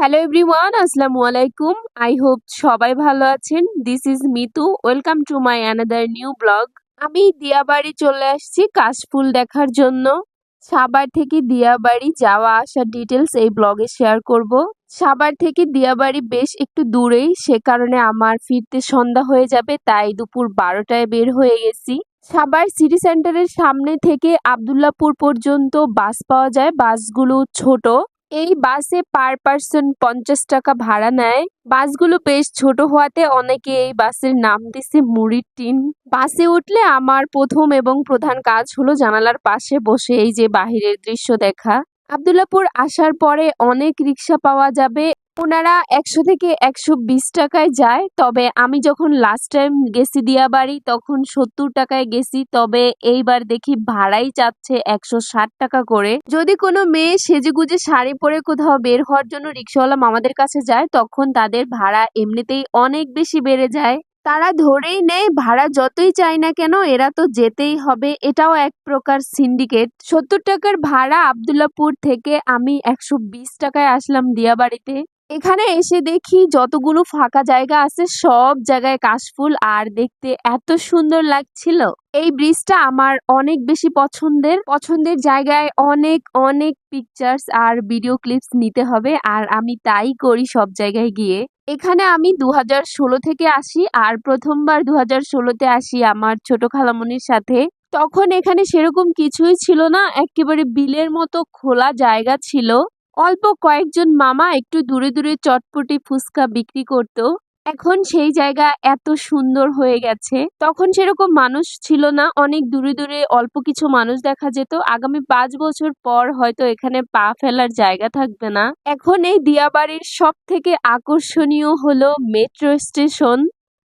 Hello everyone আসসালামু আলাইকুম I hope সবাই ভালো আছেন। This is Mitu welcome to my another new blog আমি দিয়াবাড়ি চলে আসছি কাশফুল দেখার জন্য। সাবার থেকে দিয়াবাড়ি যাওয়া আসার ডিটেলস এই ব্লগে শেয়ার করব। সাবার থেকে দিয়াবাড়ি বেশ একটু দূরেই। সে কারণে আমার ফিরতে সন্ধ্যা হয়ে যাবে, তাই দুপুর বারোটায় বের হয়ে গেছি। সাবার সিটি সেন্টারের সামনে থেকে আবদুল্লাপুর পর্যন্ত বাস পাওয়া যায়। বাসগুলো ছোট। এই বাসে পার পার্সন পঞ্চাশ টাকা ভাড়া নেয়। বাসগুলো বেশ ছোট হওয়াতে অনেকে এই বাসের নাম দিছে মুড়ির টিন। বাসে উঠলে আমার প্রথম এবং প্রধান কাজ হলো জানালার পাশে বসে এই যে বাহিরের দৃশ্য দেখা। আবদুল্লাপুর আসার পরে অনেক রিক্সা পাওয়া যাবে। ওনারা একশো থেকে একশো বিশ টাকায় যায়। তবে আমি যখন লাস্ট টাইম গেছি দিয়াবাড়ি, তখন সত্তর টাকায় গেছি। তবে এইবার দেখি ভাড়াই চাচ্ছে একশো ষাট টাকা করে। যদি কোনো মেয়ে সেজেগুজে শাড়ি পরে কোথাও বের হওয়ার জন্য রিক্সাওয়ালা মামাদের কাছে যায়, তখন তাদের ভাড়া এমনিতেই অনেক বেশি বেড়ে যায়। তারা ধরেই নেয়, ভাড়া যতই চাই না কেন, এরা তো যেতেই হবে। এটাও এক প্রকার সিন্ডিকেট সত্তর টাকার ভাড়া আবদুল্লাপুর থেকে আমি একশো বিশ টাকায় আসলাম দিয়াবাড়িতে। এখানে এসে দেখি যতগুলো ফাঁকা জায়গা আছে সব জায়গায় কাশফুল আর দেখতে এত সুন্দর লাগছিল। এই ব্রিজটা আমার অনেক বেশি পছন্দের। পছন্দের জায়গায় অনেক অনেক পিকচার্স আর ভিডিও ক্লিপস নিতে হবে আর আমি তাই করি সব জায়গায় গিয়ে। এখানে আমি দু থেকে আসি আর প্রথমবার দু হাজার ষোলোতে আসি আমার ছোট খালামনির সাথে। তখন এখানে সেরকম কিছুই ছিল না। একেবারে বিলের মতো খোলা জায়গা ছিল। অল্প কয়েকজন মামা একটু দূরে দূরে চটপটি ফুচকা বিক্রি করত। এখন সেই জায়গা এত সুন্দর হয়ে গেছে। তখন সেরকম মানুষ ছিল না, অনেক দূরে দূরে অল্প কিছু মানুষ দেখা যেত। আগামী পাঁচ বছর পর হয়তো এখানে পা ফেলার জায়গা থাকবে না। এখন এই দিয়াবাড়ির সব থেকে আকর্ষণীয় হলো মেট্রো স্টেশন।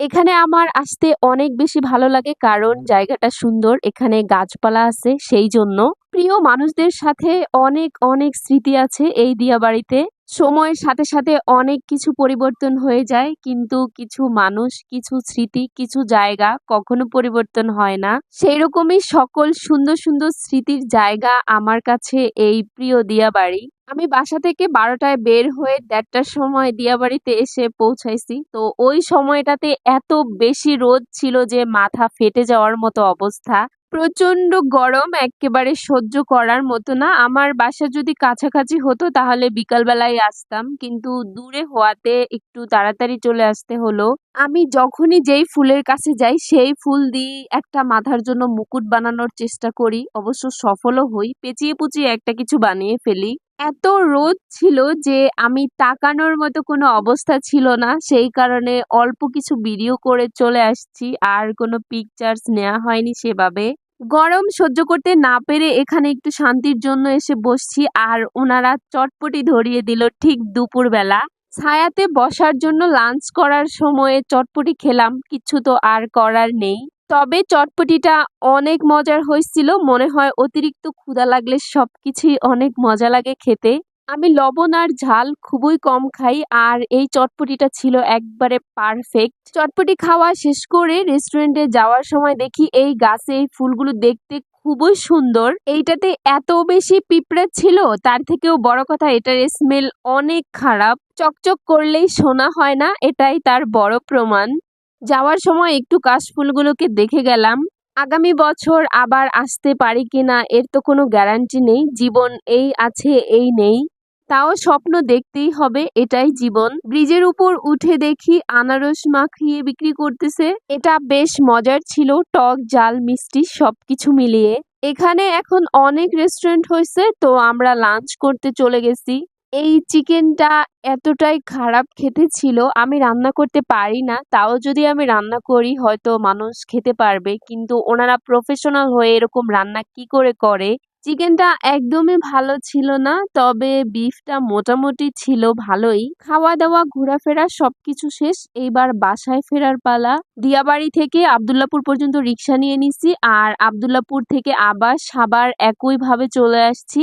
এখানে আমার আসতে অনেক বেশি ভালো লাগে, কারণ জায়গাটা সুন্দর, এখানে গাছপালা আছে, সেই জন্য। প্রিয় মানুষদের সাথে অনেক অনেক স্মৃতি আছে এই দিয়াবাড়িতে। সময়ের সাথে সাথে অনেক কিছু পরিবর্তন হয়ে যায়, কিন্তু কিছু মানুষ, কিছু স্মৃতি, কিছু জায়গা কখনো পরিবর্তন হয় না। সেই রকমই সকল সুন্দর সুন্দর স্মৃতির জায়গা আমার কাছে এই প্রিয় দিয়াবাড়ি। আমি বাসা থেকে বারোটায় বের হয়ে দেড়টার সময় দিয়াবাড়িতে এসে পৌঁছাইছি। তো ওই সময়টাতে এত বেশি রোদ ছিল যে মাথা ফেটে যাওয়ার মতো অবস্থা। প্রচণ্ড গরম একেবারে সহ্য করার মতো না। আমার বাসা যদি কাছাকাছি হতো তাহলে বিকালবেলায় আসতাম, কিন্তু দূরে হওয়াতে একটু তাড়াতাড়ি চলে আসতে হলো। আমি যখনই যেই ফুলের কাছে যাই, সেই ফুল দিয়ে একটা মাথার জন্য মুকুট বানানোর চেষ্টা করি। অবশ্য সফলও হই পেঁচিয়ে পুচিয়ে একটা কিছু বানিয়ে ফেলি। এত রোদ ছিল যে আমি তাকানোর মতো কোনো অবস্থা ছিল না। সেই কারণে অল্প কিছু ভিডিও করে চলে আসছি, আর কোনো পিকচার্স নেওয়া হয়নি সেভাবে। গরম সহ্য করতে না পেরে এখানে একটু শান্তির জন্য এসে বসছি, আর ওনারা চটপটি ধরিয়ে দিল ঠিক দুপুরবেলা। ছায়াতে বসার জন্য লাঞ্চ করার সময়ে চটপটি খেলাম, কিছু তো আর করার নেই। তবে চটপটিটা অনেক মজার হয়েছিল। মনে হয় অতিরিক্ত ক্ষুধা লাগলে সব কিছুই অনেক মজা লাগে খেতে। আমি লবণ আর ঝাল খুবই কম খাই আর এই চটপটিটা ছিল একবারে পারফেক্ট চটপটি খাওয়া শেষ করে রেস্টুরেন্টে যাওয়ার সময় দেখি এই গাছে এই ফুলগুলো দেখতে খুবই সুন্দর। এইটাতে এত বেশি পিঁপড়ে ছিল, তার থেকেও বড় কথা এটার স্মেল অনেক খারাপ। চকচক করলেই শোনা হয় না, এটাই তার বড় প্রমাণ। যাওয়ার সময় একটু কাশফুলগুলোকে দেখে গেলাম। আগামী বছর আবার আসতে পারি কিনা এর তো কোনো গ্যারান্টি নেই। জীবন এই আছে, এই নেই। তাও স্বপ্ন দেখতেই হবে, এটাই জীবন। ব্রিজের উপর উঠে দেখি আনারস মাখিয়ে বিক্রি করতেছে। এটা বেশ মজার ছিল, টক, জাল, মিষ্টি সবকিছু মিলিয়ে। এখানে এখন অনেক রেস্টুরেন্ট হয়েছে তো আমরা লাঞ্চ করতে চলে গেছি। এই চিকেনটা এতটাই খারাপ খেতে ছিল, আমি রান্না করতে পারি না। তাও যদি আমি রান্না করি, হয়তো মানুষ খেতে পারবে। কিন্তু ওনারা প্রফেশনাল হয়ে এরকম রান্না কি করে করে? চিকেনটা একদমই ভালো ছিল না, তবে বিফটা মোটামুটি ছিল ভালোই। খাওয়া দাওয়া ঘোরাফেরা সবকিছু শেষ। এইবার বাসায় ফেরার পালা। দিয়াবাড়ি থেকে আবদুল্লাপুর পর্যন্ত রিক্সা নিয়ে নিছি, আর আবদুল্লাপুর থেকে আবার সাবার একইভাবে চলে আসছি।